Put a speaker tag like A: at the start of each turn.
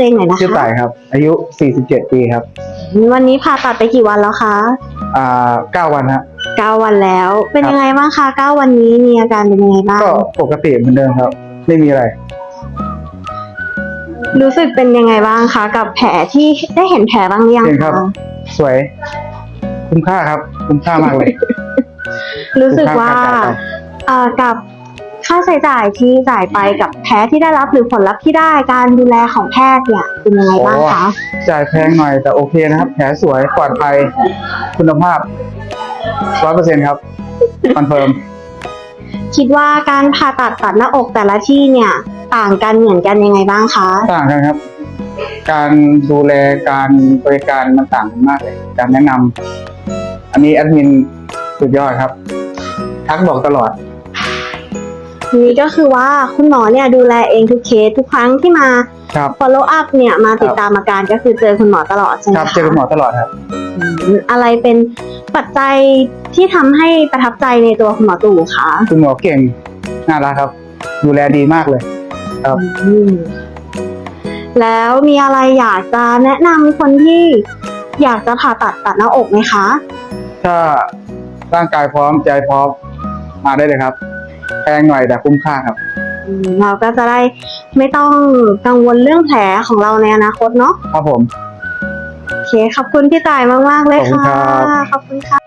A: ตัวเองหน่อยนะคะ
B: ชื่อต่ายครับ อายุ 47 ปีครับ
A: วันนี้ผ่าตัดไปกี่วันแล้วคะ
B: อ่าเก้าวันฮะ
A: เก้าวันแล้ว เป็น
B: ครับ
A: ยังไงบ้างคะเก้าวันนี้มีอาการเป็นยังไงบ้าง
B: ก็ปกติเหมือนเดิมครับ ไม่มีอะไร
A: รู้สึกเป็นยังไงบ้างคะกับแผลที่ได้เห็นแผลบ้างหรือยัง
B: เห็นครั
A: คะ
B: บ สวย คุ้มค่าครับ คุ้มค่ามากเลย
A: รู้สึกว่า
B: คุ้มค่าการจ่ายไป
A: เอ่อกับ ค่าใช้จ่ายที่จ่ายไปกับแผลที่ได้รับหรือผลลัพธ์ที่ได้การดูแลของแพทย์เนี่ยเป็นยังไงบ้างคะ
B: จ่ายแพงหน่อยแต่โอเคนะครับ แผลสวยปลอดภัยคุณภาพร้อยเปอร์เซ็นครับคอนเฟิร์ม
A: คิดว่าการผ่าตัดตัดหน้าอกแต่ละที่เนี่ยต่างกันเหมือนกันยังไงบ้างคะ
B: ต่างกันครับ การดูแลการบริการมันต่างกันมากเลยการแนะนำอันนี้แอดมินสุดยอดครับ ทักบอกตลอด
A: นี่ก็คือว่าคุณหมอเนี่ยดูแลเองทุกเคสทุกครั้งที่มา
B: ครับ
A: follow up เนี่ยมาติดตามอาการก็คือเจอคุณหมอตลอดใช่ไหม
B: ครับ
A: คะ
B: เจอคุณหมอตลอดครับ
A: อืมอะไรเป็นปัจจัยที่ทำให้ประทับใจในตัวคุณหมอตู่คะ
B: คุณหมอเก่งน่ารักครับ ดูแลดีมากเลย ครับ
A: อืมแล้วมีอะไรอยากจะแนะนำคนที่อยากจะผ่าตัดตัดหน้าอกไหมคะ
B: ถ้าร่างกายพร้อมใจพร้อมมาได้เลยครับ แพงหน่อยแต่คุ้มค่าครับ
A: อืมเราก็จะได้ไม่ต้องกังวลเรื่องแผลของเราในอนาคตเนาะ
B: ครับผม
A: โอเค ขอบคุณพี่ต่ายมาก ๆ เลย
B: ขอบคุณ
A: ค่ะ
B: ครับ
A: ขอบคุณค่ะ